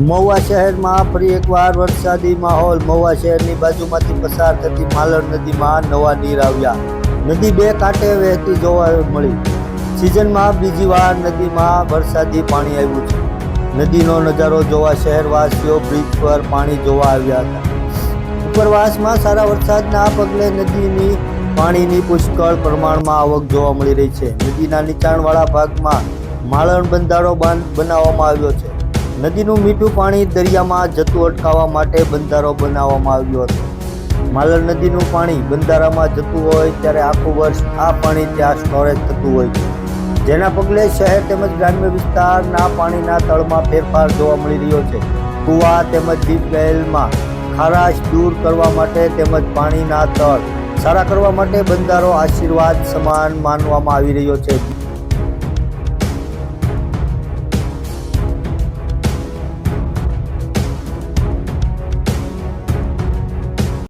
મહુવા શહેરમાં ફરી એકવાર વરસાદી માહોલ. મહુવા શહેરની બાજુમાંથી પસાર થતી માલણ નદીમાં નવા નીર આવ્યા. નદી બે કાંઠે વહેતી જોવા મળી. સિઝનમાં બીજી વાર નદીમાં વરસાદી પાણી આવ્યું છે. નદીનો નજારો જોવા શહેરવાસીઓ બ્રિજ પર પાણી જોવા આવ્યા હતા. ઉપરવાસમાં સારા વરસાદના પગલે નદીની પાણીની પુષ્કળ પ્રમાણમાં આવક જોવા મળી રહી છે. નદીના નીચાણવાળા ભાગમાં માલણ બંધારો બાંધ બનાવવામાં આવ્યો છે. નદીનું મીઠું પાણી દરિયામાં જતું અટકાવવા માટે બંધારો બનાવવામાં આવ્યો હતો. માલર નદીનું પાણી બંધારામાં જતું હોય ત્યારે આખું વર્ષ આ પાણી ત્યાં સ્ટોરેજ થતું હોય છે. જેના પગલે શહેર તેમજ ગ્રામ્ય વિસ્તારના પાણીના તળમાં ફેરફાર જોવા મળી રહ્યો છે. કુવા તેમજ ડીપવેલમાં ખારાશ દૂર કરવા માટે તેમજ પાણીના તળ સારા કરવા માટે બંધારો આશીર્વાદ સમાન માનવામાં આવી રહ્યો છે.